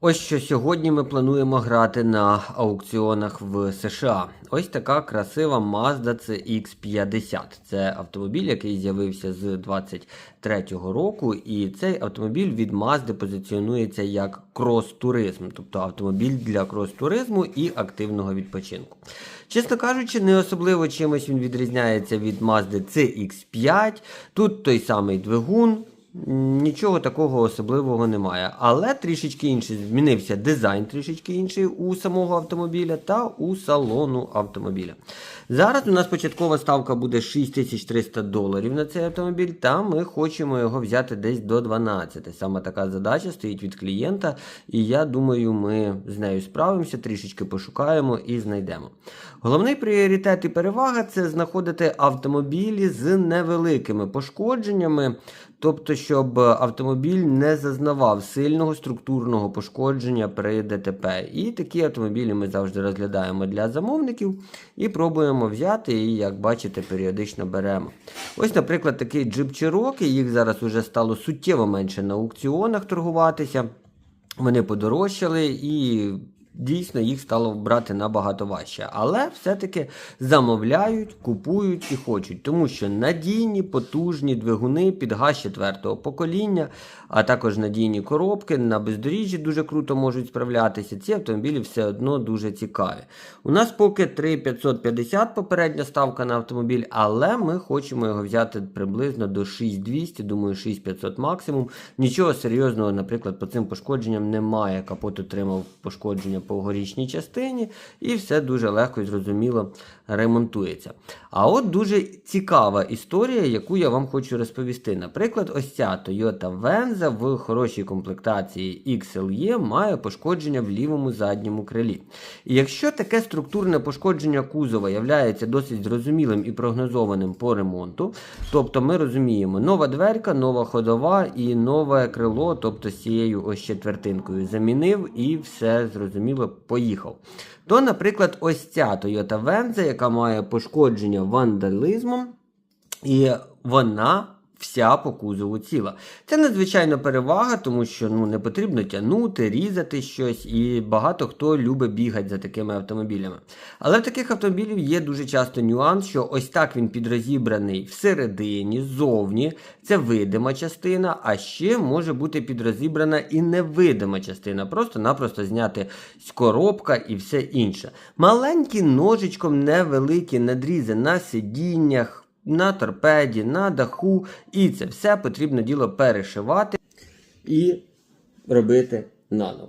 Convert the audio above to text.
Ось що сьогодні ми плануємо грати на аукціонах в США. Ось така красива Mazda CX50. Це автомобіль, який з'явився з 23-го року, і цей автомобіль від Mazda позиціонується як крос-туризм, тобто автомобіль для крос-туризму і активного відпочинку. Чесно кажучи, не особливо чимось він відрізняється від Mazda CX5. Тут той самий двигун. Нічого такого особливого немає. Але трішечки інший змінився дизайн, трішечки інший у самого автомобіля та у салону автомобіля. Зараз у нас початкова ставка буде 6300 доларів на цей автомобіль, та ми хочемо його взяти десь до 12. Саме така задача стоїть від клієнта, і я думаю, ми з нею справимося, трішечки пошукаємо і знайдемо. Головний пріоритет і перевага це знаходити автомобілі з невеликими пошкодженнями. Тобто, щоб автомобіль не зазнавав сильного структурного пошкодження при ДТП. І такі автомобілі ми завжди розглядаємо для замовників і пробуємо взяти, і, як бачите, періодично беремо. Ось, наприклад, такий джип Cherokee, їх зараз вже стало суттєво менше на аукціонах торгуватися. Вони подорожчали і. Дійсно, їх стало брати набагато важче, але все-таки замовляють, купують і хочуть, тому що надійні, потужні двигуни під газ четвертого покоління, а також надійні коробки на бездоріжжі дуже круто можуть справлятися. Ці автомобілі все одно дуже цікаві. У нас поки 3550 попередня ставка на автомобіль, але ми хочемо його взяти приблизно до 6200, думаю, 6500 максимум. Нічого серйозного, наприклад, по цим пошкодженням немає. Капот отримав пошкодження по горічній частині, і все дуже легко і зрозуміло ремонтується. А от дуже цікава історія, яку я вам хочу розповісти. Наприклад, ось ця Toyota Venza в хорошій комплектації XLE має пошкодження в лівому задньому крилі. І якщо таке структурне пошкодження кузова являється досить зрозумілим і прогнозованим по ремонту, тобто ми розуміємо, нова дверка, нова ходова і нове крило, тобто з цією ось четвертинкою замінив і все зрозуміло поїхав. То, наприклад, ось ця Toyota Venza, яка має пошкодження вандалізмом, і вона вся по кузову ціла. Це надзвичайна перевага, тому що ну, не потрібно тягнути, різати щось, і багато хто любить бігати за такими автомобілями. Але в таких автомобілів є дуже часто нюанс, що ось так він підрозібраний всередині, ззовні, це видима частина, а ще може бути підрозібрана і невидима частина. Просто-напросто зняти з коробка і все інше. Маленькі ножичком невеликі надрізи на сидіннях на торпеді, на даху, і це все потрібно діло перешивати і робити наново.